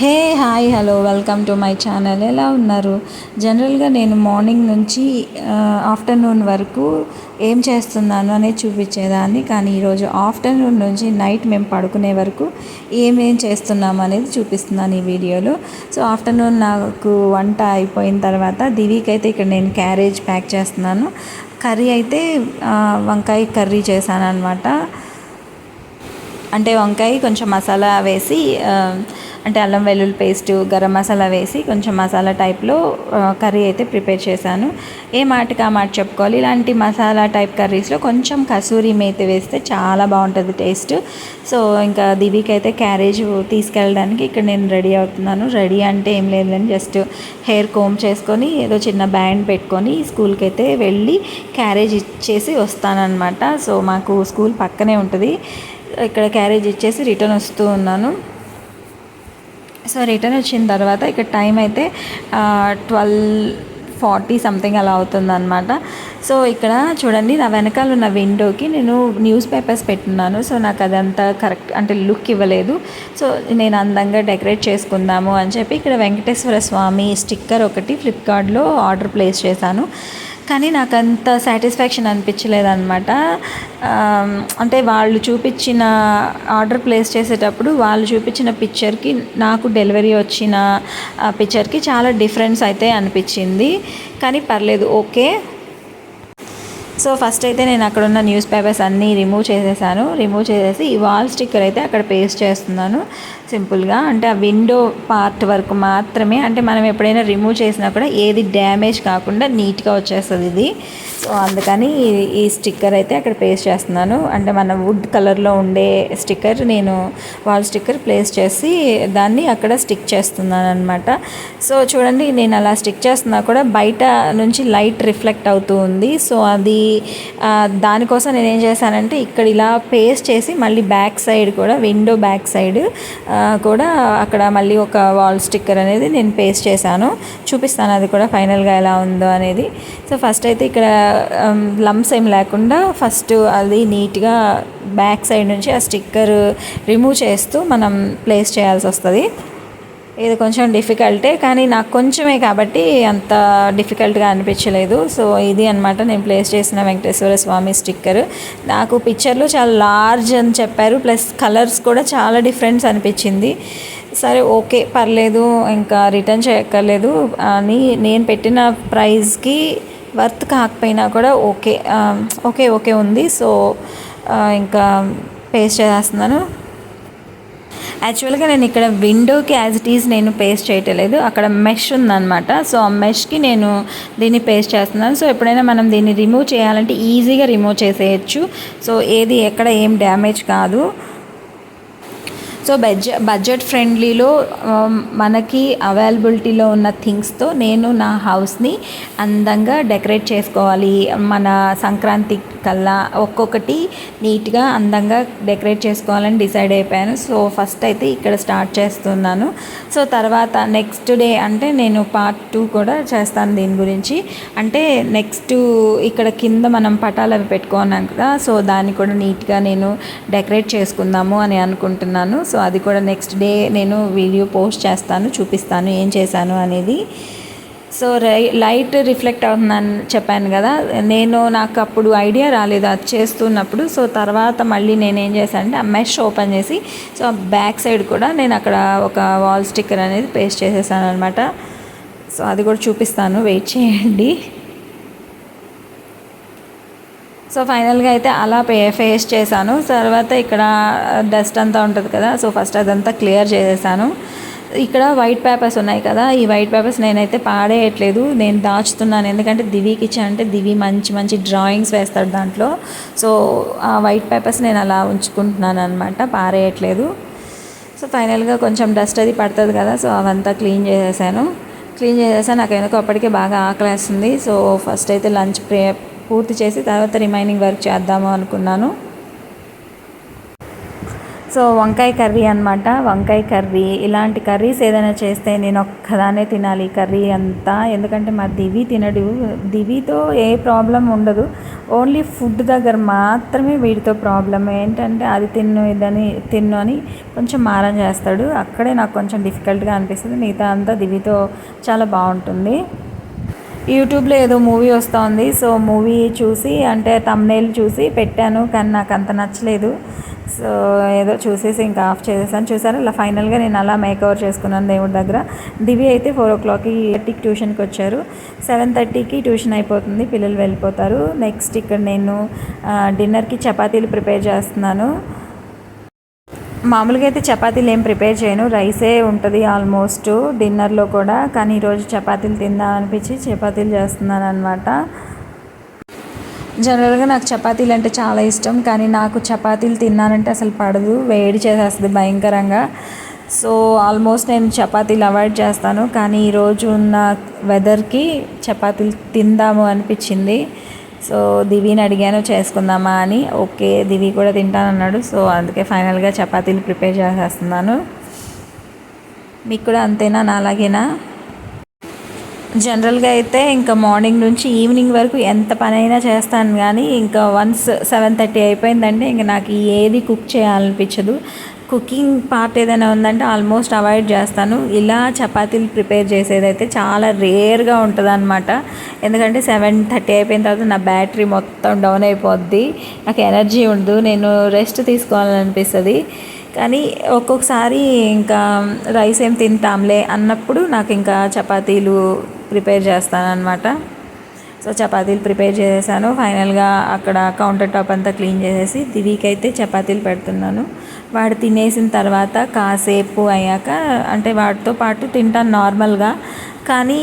Hey hi hello welcome to my channel. ఎలా ఉన్నారు? జనరల్గా నేను మార్నింగ్ నుంచి ఆఫ్టర్నూన్ వరకు ఏం చేస్తున్నాను అనేది చూపించేదాన్ని. కానీ ఈరోజు ఆఫ్టర్నూన్ నుంచి నైట్ మేము పడుకునే వరకు ఏమేం చేస్తున్నాము అనేది చూపిస్తున్నాను ఈ వీడియోలో. సో ఆఫ్టర్నూన్ నాకు వంట అయిపోయిన తర్వాత దివికి అయితే ఇక్కడ నేను క్యారేజ్ ప్యాక్ చేస్తున్నాను. కర్రీ అయితే వంకాయ కర్రీ చేశాను అనమాట అంటే వంకాయ కొంచెం మసాలా వేసి అంటే అల్లం వెల్లుల్లి పేస్ట్ గరం మసాలా వేసి కొంచెం మసాలా టైప్లో కర్రీ అయితే ప్రిపేర్ చేశాను. ఏ మాటకి ఆ మాట చెప్పుకోవాలి? ఇలాంటి మసాలా టైప్ కర్రీస్లో కొంచెం కసూరి మేతి వేస్తే చాలా బాగుంటుంది టేస్ట్. సో ఇంకా దివికి అయితే క్యారేజ్ తీసుకెళ్ళడానికి ఇక్కడ నేను రెడీ అవుతున్నాను. రెడీ అంటే ఏం లేదని జస్ట్ హెయిర్ కోమ్ చేసుకొని ఏదో చిన్న బ్యాండ్ పెట్టుకొని స్కూల్కి అయితే వెళ్ళి క్యారేజ్ ఇచ్చేసి వస్తానన్నమాట. సో మాకు స్కూల్ పక్కనే ఉంటుంది. ఇక్కడ క్యారేజ్ ఇచ్చేసి రిటర్న్ వస్తూ ఉన్నాను. సో రిటర్న్ వచ్చిన తర్వాత ఇక్కడ టైం అయితే ట్వెల్వ్ ఫార్టీ సంథింగ్ అలా అవుతుందన్నమాట. సో ఇక్కడ చూడండి నా వెనకాల ఉన్న విండోకి నేను న్యూస్ పేపర్స్ పెట్టున్నాను. సో నాకు అదంతా కరెక్ట్ అంటే లుక్ ఇవ్వలేదు. సో నేను అందంగా డెకరేట్ చేసుకుందాము అని చెప్పి ఇక్కడ వెంకటేశ్వర స్వామి స్టిక్కర్ ఒకటి ఫ్లిప్కార్ట్లో ఆర్డర్ ప్లేస్ చేశాను. కానీ నాకు అంత సాటిస్ఫాక్షన్ అనిపించలేదన్నమాట అంటే వాళ్ళు చూపించిన ఆర్డర్ ప్లేస్ చేసేటప్పుడు వాళ్ళు చూపించిన పిక్చర్కి నాకు డెలివరీ వచ్చిన పిక్చర్కి చాలా డిఫరెన్స్ అయితే అనిపించింది. కానీ పర్లేదు ఓకే. సో ఫస్ట్ అయితే నేను అక్కడ ఉన్న న్యూస్ పేపర్స్ అన్నీ రిమూవ్ చేసేసాను. రిమూవ్ చేసేసి ఈ వాల్ స్టిక్కర్ అయితే అక్కడ పేస్ట్ చేస్తున్నాను. సింపుల్గా అంటే ఆ విండో పార్ట్ వరకు మాత్రమే అంటే మనం ఎప్పుడైనా రిమూవ్ చేసినా కూడా ఏది డ్యామేజ్ కాకుండా నీట్గా వచ్చేస్తుంది ఇది. సో అందుకని ఈ స్టిక్కర్ అయితే అక్కడ పేస్ట్ చేస్తున్నాను. అంటే మన వుడ్ కలర్లో ఉండే స్టిక్కర్ నేను వాల్ స్టిక్కర్ ప్లేస్ చేసి దాన్ని అక్కడ స్టిక్ చేస్తున్నాను అనమాట సో చూడండి నేను అలా స్టిక్ చేస్తున్నా కూడా బయట నుంచి లైట్ రిఫ్లెక్ట్ అవుతూ ఉంది. సో అది దానికోసం నేను ఏం చేశానంటే ఇక్కడ ఇలా పేస్ట్ చేసి మళ్ళీ బ్యాక్ సైడ్ కూడా విండో బ్యాక్ సైడ్ కూడా అక్కడ మళ్ళీ ఒక వాల్ స్టిక్కర్ అనేది నేను పేస్ట్ చేశాను. చూపిస్తాను అది కూడా ఫైనల్గా ఎలా ఉందో అనేది. సో ఫస్ట్ అయితే ఇక్కడ um, లమ్స్ ఏం లేకుండా ఫస్ట్ అది నీట్గా బ్యాక్ సైడ్ నుంచి ఆ స్టిక్కర్ రిమూవ్ చేస్తూ మనం ప్లేస్ చేయాల్సి వస్తుంది. ఇది కొంచెం డిఫికల్టే కానీ నాకు కొంచెమే కాబట్టి అంత డిఫికల్ట్గా అనిపించలేదు. సో ఇది అనమాట నేను ప్లేస్ చేసిన వెంకటేశ్వర స్వామి స్టిక్కర్ నాకు పిక్చర్లో చాలా లార్జ్ అని చెప్పారు ప్లస్ కలర్స్ కూడా చాలా డిఫరెన్స్ అనిపించింది. సరే ఓకే పర్లేదు ఇంకా రిటర్న్ చేయక్కర్లేదు. అని నేను పెట్టిన ప్రైస్కి వర్త్ కాకపోయినా కూడా ఓకే ఓకే ఓకే ఉంది. సో ఇంకా పేస్ట్ చేస్తున్నాను యాక్చువల్గా నేను ఇక్కడ విండోకి యాజ్ ఇట్ ఈజ్ నేను పేస్ట్ చేయటలేదు. అక్కడ మెష్ ఉందన్నమాట. సో ఆ మెష్కి నేను దీన్ని పేస్ట్ చేస్తున్నాను. సో ఎప్పుడైనా మనం దీన్ని రిమూవ్ చేయాలంటే ఈజీగా రిమూవ్ చేసేయచ్చు. సో ఏది ఎక్కడ ఏం డ్యామేజ్ కాదు. సో బడ్జెట్ బడ్జెట్ ఫ్రెండ్లీలో మనకి అవైలబిలిటీలో ఉన్న థింగ్స్తో నేను నా హౌస్ని అందంగా డెకరేట్ చేసుకోవాలి. మన సంక్రాంతి కల్లా ఒక్కొక్కటి నీట్గా అందంగా డెకరేట్ చేసుకోవాలని డిసైడ్ అయిపోయాను. సో ఫస్ట్ అయితే ఇక్కడ స్టార్ట్ చేస్తున్నాను. సో తర్వాత నెక్స్ట్ డే అంటే నేను పార్ట్ టూ కూడా చేస్తాను దీని గురించి. అంటే నెక్స్ట్ ఇక్కడ కింద మనం పటాలు అవి పెట్టుకున్నాం కదా సో దాన్ని కూడా నీట్గా నేను డెకరేట్ చేసుకుందాము అని అనుకుంటున్నాను. సో అది కూడా నెక్స్ట్ డే నేను వీడియో పోస్ట్ చేస్తాను చూపిస్తాను ఏం చేశాను అనేది. సో రై లైట్ రిఫ్లెక్ట్ అవుతుందని చెప్పాను కదా నేను నాకు అప్పుడు ఐడియా రాలేదు అది చేస్తున్నప్పుడు. సో తర్వాత మళ్ళీ నేను ఏం చేశానంటే ఆ మెష్ ఓపెన్ చేసి సో బ్యాక్ సైడ్ కూడా నేను అక్కడ ఒక వాల్ స్టిక్కర్ అనేది పేస్ట్ చేసేసాను అనమాట సో అది కూడా చూపిస్తాను వెయిట్ చేయండి. సో ఫైనల్గా అయితే అలా పే ఫేస్ చేశాను. తర్వాత ఇక్కడ డస్ట్ అంతా ఉంటుంది కదా సో ఫస్ట్ అదంతా క్లియర్ చేసేసాను. ఇక్కడ వైట్ పేపర్స్ ఉన్నాయి కదా ఈ వైట్ పేపర్స్ నేనైతే పాడేయట్లేదు నేను దాచుతున్నాను. ఎందుకంటే దివికి ఇచ్చానంటే దివి మంచి మంచి డ్రాయింగ్స్ వేస్తాడు దాంట్లో. సో ఆ వైట్ పేపర్స్ నేను అలా ఉంచుకుంటున్నాను అనమాట పారేయట్లేదు. సో ఫైనల్గా కొంచెం డస్ట్ అది పడుతుంది కదా సో అవంతా క్లీన్ చేసేసాను. క్లీన్ చేసేసాను నాకు ఎందుకు అప్పటికే బాగా ఆకలేస్తుంది. సో ఫస్ట్ అయితే లంచ్ ప్రే పూర్తి చేసి తర్వాత రిమైనింగ్ వర్క్ చేద్దాము అనుకున్నాను. సో వంకాయ కర్రీ అనమాట వంకాయ కర్రీ. ఇలాంటి కర్రీస్ ఏదైనా చేస్తే నేను ఒక్కదానే తినాలి కర్రీ అంతా. ఎందుకంటే మా దివి తినడు. దివితో ఏ ప్రాబ్లం ఉండదు. ఓన్లీ ఫుడ్ దగ్గర మాత్రమే వీడితో ప్రాబ్లం. ఏంటంటే అది తిన్ను ఇదని తిన్ను అని కొంచెం మారం చేస్తాడు. అక్కడే నాకు కొంచెం డిఫికల్ట్గా అనిపిస్తుంది. మిగతా అంతా దివితో చాలా బాగుంటుంది. యూట్యూబ్లో ఏదో మూవీ వస్తుంది. సో మూవీ చూసి అంటే తమ్నేల్ చూసి పెట్టాను. కానీ నాకు అంత నచ్చలేదు. సో ఏదో చూసేసి ఇంకా ఆఫ్ చేసేసాను. చూసారు? ఇలా ఫైనల్గా నేను అలా మేక్ ఓవర్ చేసుకున్నాను దేవుడి దగ్గర. దివి అయితే ఫోర్ ఓ క్లాక్కి థర్టీకి ట్యూషన్కి వచ్చారు. సెవెన్ థర్టీకి ట్యూషన్ అయిపోతుంది. పిల్లలు వెళ్ళిపోతారు. నెక్స్ట్ ఇక్కడ నేను డిన్నర్కి చపాతీలు ప్రిపేర్ చేస్తున్నాను. మామూలుగా అయితే చపాతీలు ఏం ప్రిపేర్ చేయను. రైసే ఉంటుంది ఆల్మోస్ట్ డిన్నర్లో కూడా. కానీ ఈరోజు చపాతీలు తిందామనిపించి చపాతీలు చేస్తున్నాను అనమాట జనరల్గా నాకు చపాతీలు అంటే చాలా ఇష్టం. కానీ నాకు చపాతీలు తిన్నానంటే అసలు పడదు. వేడి చేసేస్తుంది భయంకరంగా. సో ఆల్మోస్ట్ నేను చపాతీలు అవాయిడ్ చేస్తాను. కానీ ఈరోజు ఉన్న వెదర్కి చపాతీలు తిందాము అనిపించింది. సో దివిని అడిగాను చేసుకుందామా అని. ఓకే దివి కూడా తింటానన్నాడు. సో అందుకే ఫైనల్గా చపాతీలు ప్రిపేర్ చేసేస్తున్నాను. మీకు కూడా అంతేనా? నా అలాగేనా జనరల్గా అయితే ఇంకా మార్నింగ్ నుంచి ఈవినింగ్ వరకు ఎంత పని అయినా చేస్తాను కానీ ఇంకా వన్స్ సెవెన్ థర్టీ అయిపోయిందంటే ఇంకా నాకు ఏది కుక్ చేయాలనిపించదు. కుకింగ్ పార్ట్ ఏదైనా ఉందంటే ఆల్మోస్ట్ అవాయిడ్ చేస్తాను. ఇలా చపాతీలు ప్రిపేర్ చేసేదైతే చాలా రేర్గా ఉంటుంది అనమాట ఎందుకంటే సెవెన్ థర్టీ అయిపోయిన తర్వాత నా బ్యాటరీ మొత్తం డౌన్ అయిపోద్ది. నాకు ఎనర్జీ ఉండదు. నేను రెస్ట్ తీసుకోవాలనిపిస్తుంది. కానీ ఒక్కొక్కసారి ఇంకా రైస్ ఏం తింటాంలే అన్నప్పుడు నాకు ఇంకా చపాతీలు ప్రిపేర్ చేస్తానన్నమాట. సో చపాతీలు ప్రిపేర్ చేసేసాను. ఫైనల్గా అక్కడ కౌంటర్ టాప్ అంతా క్లీన్ చేసేసి దివికి అయితే చపాతీలు పెడుతున్నాను. వాడు తినేసిన తర్వాత కాసేపు అయ్యాక అంటే వాటితో పాటు తింటాను నార్మల్గా. కానీ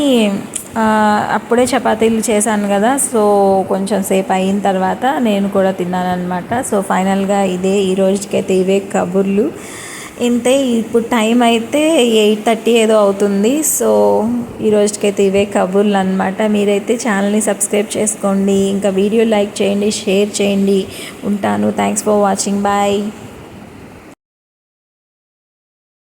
అప్పుడే చపాతీలు చేశాను కదా సో కొంచెం సేపు అయిన తర్వాత నేను కూడా తిన్నాను అనమాట సో ఫైనల్గా ఇదే ఈ రోజుకైతే ఇవే కబుర్లు. ఇంతే ఇప్పుడు టైం అయితే ఎయిట్ థర్టీ ఏదో అవుతుంది. సో ఈ రోజుకైతే ఇవే కబుర్లు అనమాట మీరైతే ఛానల్ని సబ్స్క్రైబ్ చేసుకోండి ఇంకా వీడియో లైక్ చేయండి షేర్ చేయండి. ఉంటాను. Thanks for watching. బాయ్.